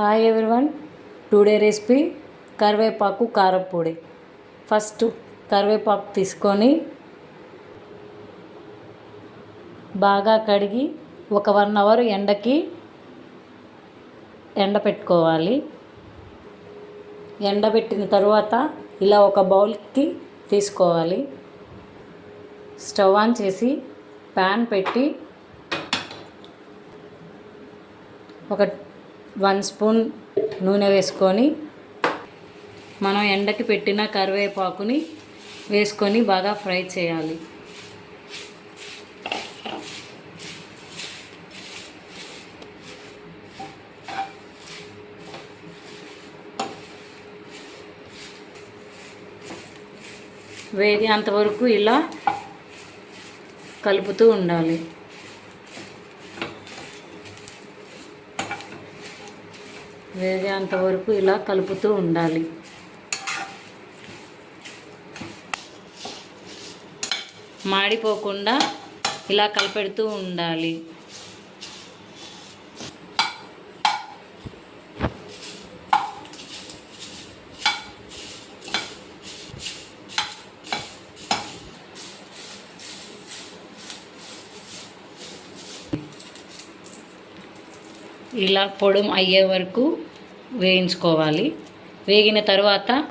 Hi everyone today recipe కరివేపాకు కారపొడి first కరివేపాకు తీసుకొని బాగా కడిగి ఒక వన్ అవర్ ఎండకి ఎండపెట్టుకోవాలి. ఎండబెట్టిన తర్వాత ఇలా ఒక బౌల్కి తీసుకోవాలి. స్టవ్ ఆన్ చేసి ప్యాన్ పెట్టి ఒక వన్ స్పూన్ నూనె వేసుకొని మనం ఎండకి పెట్టిన కరివేపాకుని వేసుకొని బాగా ఫ్రై చేయాలి. వేగేంతవరకు ఇలా కలుపుతూ ఉండాలి. వేగేంత వరకు ఇలా కలుపుతూ ఉండాలి. మాడిపోకుండా ఇలా కలిపెడుతూ ఉండాలి. ఇలా పొడం అయ్యే వరకు వేయించుకోవాలి. వేగిన తర్వాత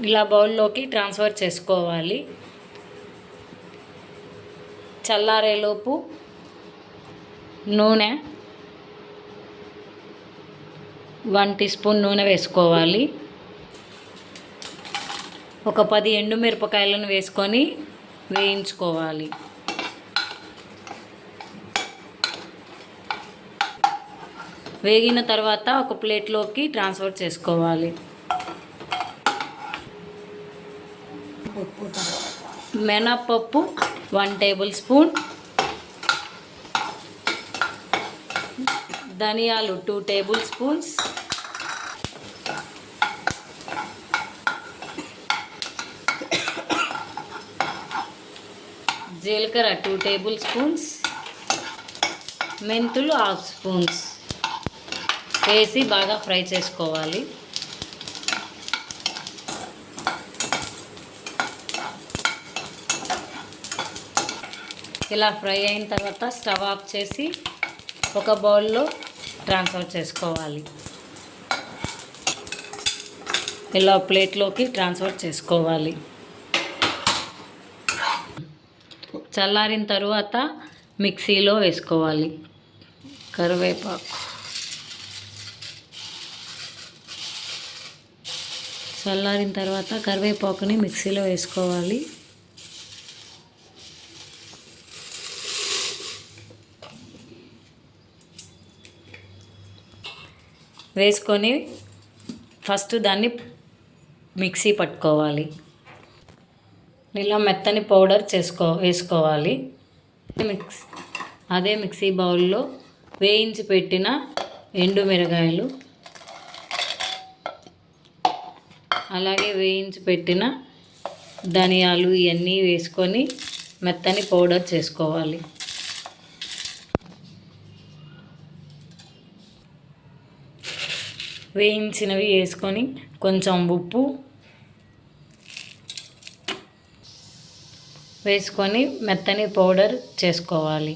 ఇలా బౌల్లోకి ట్రాన్స్ఫర్ చేసుకోవాలి. చల్లారేలోపు నూనె వన్ టీ స్పూన్ నూనె వేసుకోవాలి. ఒక పది ఎండుమిరపకాయలను వేసుకొని వేయించుకోవాలి. వేగిన తర్వాత ఒక ప్లేట్లోకి ట్రాన్స్ఫర్ చేసుకోవాలి. మినప్పప్పు వన్ టేబుల్ స్పూన్. ధనియాలు టూ టేబుల్ స్పూన్స్. జీలకర్ర టూ టేబుల్ స్పూన్స్. మెంతులు హాఫ్ స్పూన్స్. వేసి బాగా ఫ్రై చేసుకోవాలి. ఇలా ఫ్రై అయిన తర్వాత స్టవ్ ఆఫ్ చేసి ఒక బౌల్లో ట్రాన్స్ఫర్ చేసుకోవాలి. ఇలా ప్లేట్లోకి ట్రాన్స్ఫర్ చేసుకోవాలి. చల్లారిన తర్వాత మిక్సీలో వేసుకోవాలి. కరివేపాకు. చల్లారిన తర్వాత కరివేపాకుని మిక్సీలో వేసుకోవాలి. వేసుకొని ఫస్ట్ దాన్ని మిక్సీ పట్టుకోవాలి. ఇలా మెత్తని పౌడర్ చేసుకో వేసుకోవాలి. మిక్స్ అదే మిక్సీ బౌల్లో వేయించి పెట్టిన ఎండు మిరగాయలు అలాగే వేయించి పెట్టిన ధనియాలు ఇవన్నీ వేసుకొని మెత్తని పౌడర్ చేసుకోవాలి. వేయించినవి వేసుకొని కొంచెం ఉప్పు వేసుకొని మెత్తని పౌడర్ చేసుకోవాలి.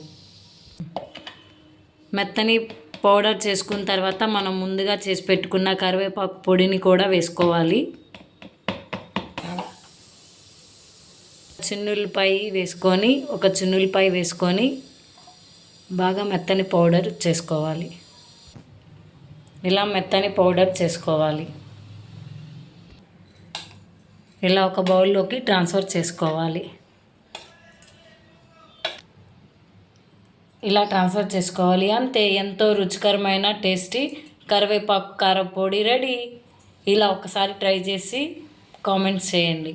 మెత్తని పౌడర్ చేసుకున్న తర్వాత మనం ముందుగా చేసి పెట్టుకున్న కరివేపాకు పొడిని కూడా వేసుకోవాలి. చిన్నులపై వేసుకొని ఒక చిన్నులపై వేసుకొని బాగా మెత్తని పౌడర్ చేసుకోవాలి. ఇలా మెత్తని పౌడర్ చేసుకోవాలి. ఇలా ఒక బౌల్లోకి ట్రాన్స్ఫర్ చేసుకోవాలి. ఇలా ట్రాన్స్ఫర్ చేసుకోవాలి. అంతే ఎంతో రుచికరమైన టేస్టీ కరివేపాకు కారపొడి రెడీ. ఇలా ఒకసారి ట్రై చేసి కామెంట్స్ చేయండి.